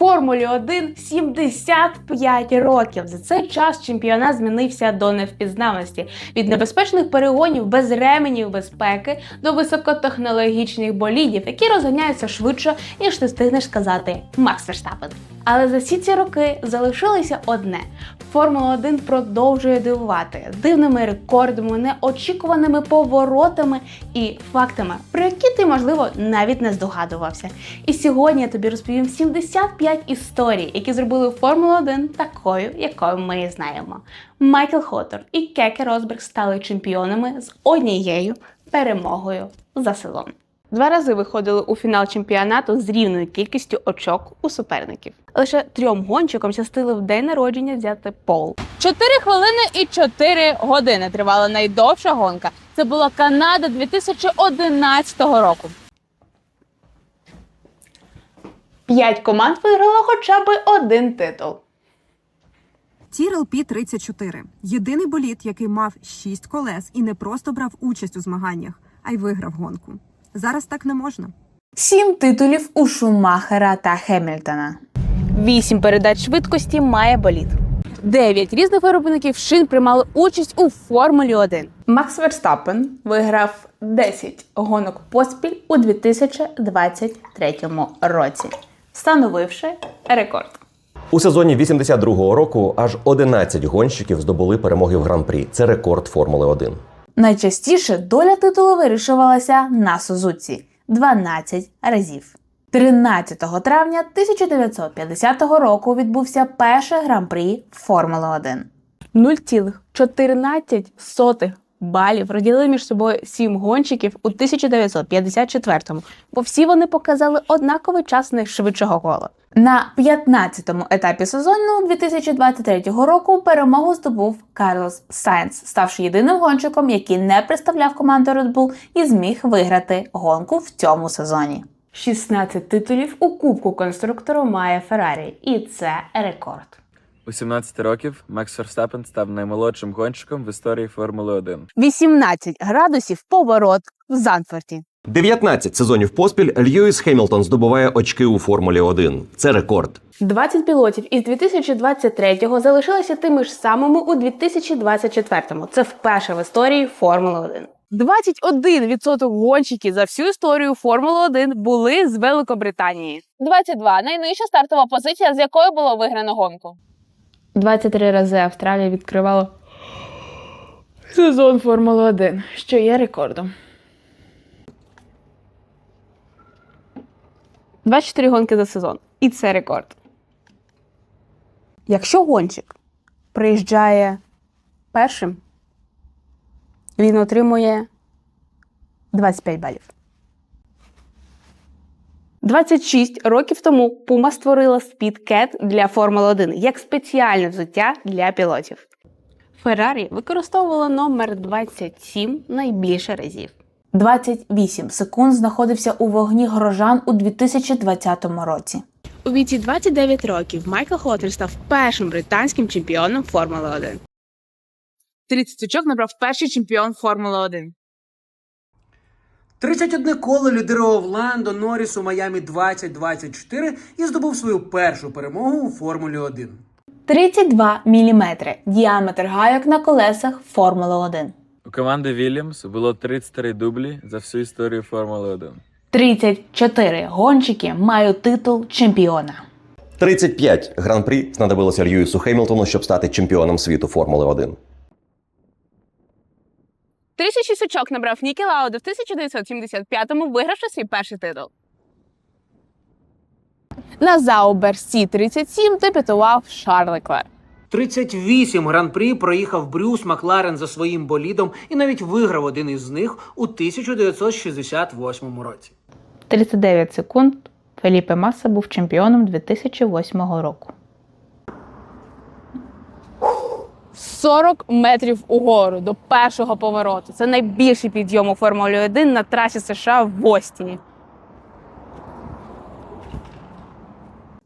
Формулі 1 75 років. За цей час чемпіонат змінився до невпізнавності від небезпечних перегонів без ременів безпеки до високотехнологічних болідів, які розганяються швидше, ніж ти встигнеш сказати Макс Верстапен. Але за всі ці роки залишилося одне: Формула 1 продовжує дивувати дивними рекордами, неочікуваними поворотами і фактами, про які ти, можливо, навіть не здогадувався. І сьогодні я тобі розповім 75 історій, які зробили Формулу 1 такою, якою ми її знаємо. Майкл Хотор і Кеке Росберг стали чемпіонами з однією перемогою за селом. Два рази виходили у фінал чемпіонату з рівною кількістю очок у суперників. Лише трьом гонщикам щастило в день народження взяти пол. Чотири хвилини і 4 години тривала найдовша гонка. Це була Канада 2011 року. П'ять команд виграло хоча б один титул. Тірел Пі 34 єдиний боліт, який мав шість колес і не просто брав участь у змаганнях, а й виграв гонку. Зараз так не можна. Сім титулів у Шумахера та Хемільтона. Вісім передач швидкості має боліт. Дев'ять різних виробників шин приймали участь у Формулі 1. Макс Верстапен виграв 10 гонок поспіль у 2023 році, встановивши рекорд. У сезоні 82-го року аж 11 гонщиків здобули перемоги в гран-прі. Це рекорд Формули 1. Найчастіше доля титулу вирішувалася на Сузуці 12 разів. 13 травня 1950 року відбувся перший гран-прі Формули 1. 0,14 балів розділили між собою сім гонщиків у 1954-му, бо всі вони показали однаковий час найшвидшого кола. На 15-му етапі сезону 2023 року перемогу здобув Карлос Сайнс, ставши єдиним гонщиком, який не представляв команду Red Bull і зміг виграти гонку в цьому сезоні. 16 титулів у Кубку конструктору має Феррарі, і це рекорд. У 17 років Макс Ферстапен став наймолодшим гонщиком в історії Формули 1. 18 градусів поворот в Занфорті. 19 сезонів поспіль Льюіс Хемілтон здобуває очки у Формулі 1. Це рекорд. 20 пілотів із 2023-го залишилися тими ж самими у 2024-му. Це вперше в історії Формули 1. 21% гонщиків за всю історію Формули 1 були з Великобританії. 22 найнижча стартова позиція, з якою було виграно гонку. 23 рази Австралія відкривала сезон Формули 1, що є рекордом. 24 гонки за сезон. І це рекорд. Якщо гонщик приїжджає першим, він отримує 25 балів. 26 років тому Puma створила Speedcat для Формули 1 як спеціальне взуття для пілотів. Феррарі використовувала номер 27 найбільше разів. 28 секунд знаходився у вогні горожан у 2020 році. У віці 29 років Майкл Хоттер став першим британським чемпіоном Формули 1. 30 очок набрав перший чемпіон Формули 1. 31 коло лідирував Ландо Норріс у Майамі 2024 і здобув свою першу перемогу у Формулі 1. 32 мм діаметр гайок на колесах Формули 1. У команди Вільямс було 33 дублі за всю історію Формули 1. 34 гонщики мають титул чемпіона. 35 гран-прі знадобилося Льюісу Хемілтону, щоб стати чемпіоном світу Формули 1. 36 очок набрав Нікі Лауда в 1975-му, вигравши свій перший титул. На Заубер Сі 37 дебютував Шарль Леклер. 38 гран-прі проїхав Брюс Макларен за своїм болідом і навіть виграв один із них у 1968 році. 39 секунд Феліпе Маса був чемпіоном 2008 року. 40 метрів угору до першого повороту. Це найбільший підйом у Формулі 1 на трасі США в Остіні.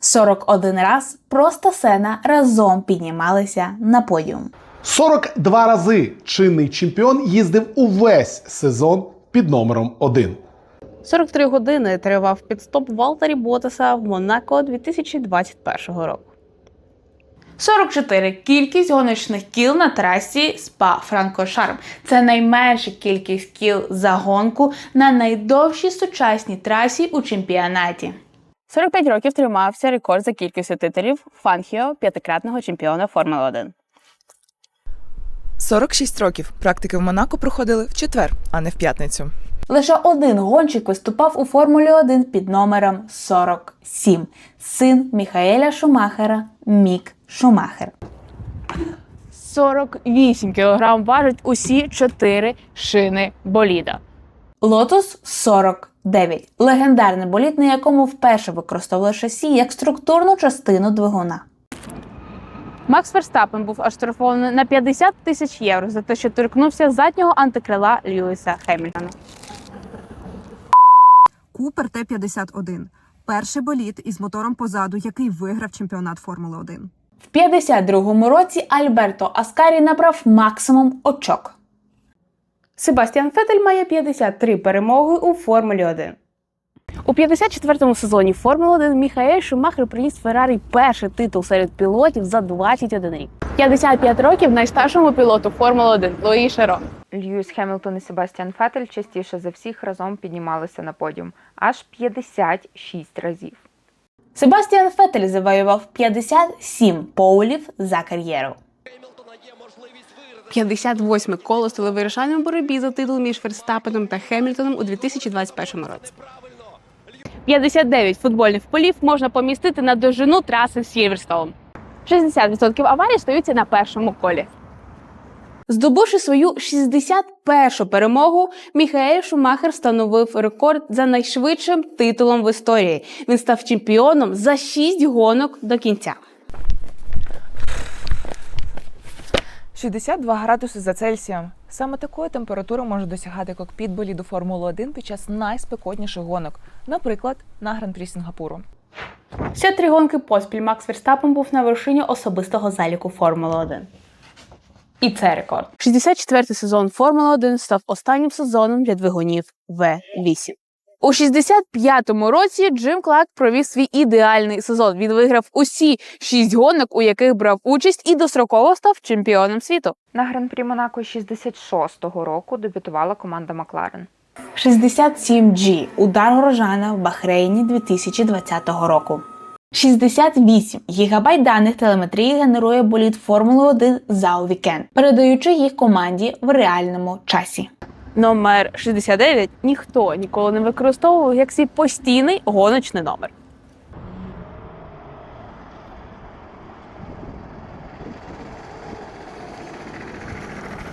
41 раз просто Сена разом піднімалися на подіум. 42 рази чинний чемпіон їздив увесь сезон під номером 1. 43 години тривав підстоп Валтері Ботаса в Монако 2021 року. 44 кількість гоночних кіл на трасі спа Франкошарм. Це найменша кількість кіл за гонку на найдовшій сучасній трасі у чемпіонаті. 45 років тримався рекорд за кількістю титулів Фанхіо, п'ятикратного чемпіона Формули 1. 46 років практики в Монако проходили в четвер, а не в п'ятницю. Лише один гонщик виступав у Формулі 1 під номером 47 син Міхаеля Шумахера Мік Шумахер. 48 кг важать усі чотири шини боліда. Лотус 49 легендарний болід, на якому вперше використовували шасі як структурну частину двигуна. Макс Верстапен був оштрафований на 50 тисяч євро за те, що торкнувся заднього антикрила Льюіса Хемільтона. Купер Т-51 – перший болід із мотором позаду, який виграв чемпіонат Формули 1. В 52-му році Альберто Аскарі набрав максимум очок. Себастьян Фетель має 53 перемоги у Формулі 1. У 54-му сезоні Формули 1 Міхаель Шумахер приніс Феррарі перший титул серед пілотів за 21 рік. 55 років найстаршому пілоту Формули 1 Луї Шеро. Льюіс Хемілтон і Себастьян Феттель частіше за всіх разом піднімалися на подіум аж 56 разів. Себастьян Фетель завоював 57 поулів за кар'єру. 58 коло стало вирішальним боротьбі за титул між Ферстапеном та Хемільтоном у 2021 році. 59 футбольних полів можна помістити на довжину траси Сільверстоун. 60% аварій стаються на першому колі. Здобувши свою 61-шу перемогу, Міхаель Шумахер встановив рекорд за найшвидшим титулом в історії. Він став чемпіоном за 6 гонок до кінця. 62 градуси за Цельсієм. Саме такої температури може досягати кокпіт боліду Формули 1 під час найспекотніших гонок, наприклад, на гран-прі Сінгапуру. Ще три гонки поспіль Макс Верстапен був на вершині особистого заліку Формули 1. І це рекорд. 64-й сезон Формули 1 став останнім сезоном для двигунів В8. У 65-му році Джим Кларк провів свій ідеальний сезон. Він виграв усі шість гонок, у яких брав участь, і достроково став чемпіоном світу. На гран-прі Монако 66-го року дебютувала команда Макларен. 67G удар Горожана в Бахрейні 2020 року. 68 гігабайт даних телеметрії генерує болід Формули 1 за вікенд, передаючи їх команді в реальному часі. Номер 69 ніхто ніколи не використовував як свій постійний гоночний номер.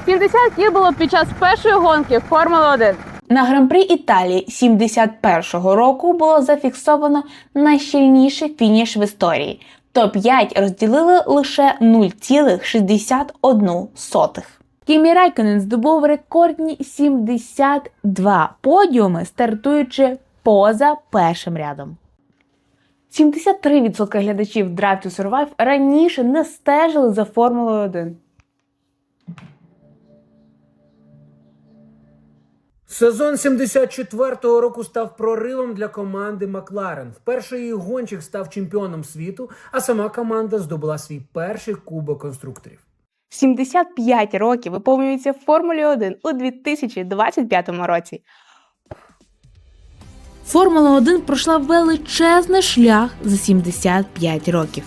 «70 кіл було під час першої гонки Формули 1. На гран-прі Італії 71-го року було зафіксовано найщільніший фініш в історії. Топ-5 розділили лише 0,61. Кімі Райконен здобув рекордні 72 подіуми, стартуючи поза першим рядом. 73% глядачів Drive to Survive раніше не стежили за Формулою 1. Сезон 74-го року став проривом для команди Макларен. Вперше її гонщик став чемпіоном світу, а сама команда здобула свій перший кубок конструкторів. 75 років виповнюється в Формулі 1 у 2025 році. Формула 1 пройшла величезний шлях за 75 років.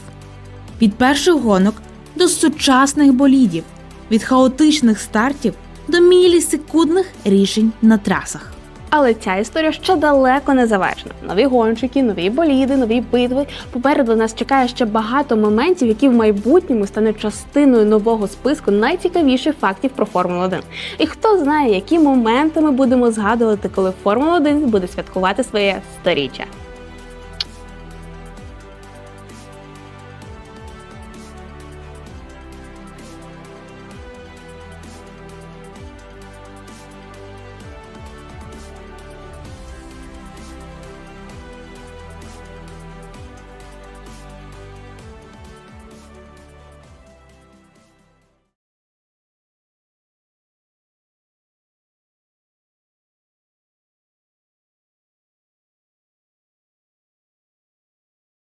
Від перших гонок до сучасних болідів, від хаотичних стартів до мілісекундних рішень на трасах. Але ця історія ще далеко не завершена. Нові гонщики, нові боліди, нові битви. Попереду нас чекає ще багато моментів, які в майбутньому стануть частиною нового списку найцікавіших фактів про Формулу 1. І хто знає, які моменти ми будемо згадувати, коли Формула 1 буде святкувати своє сторіччя.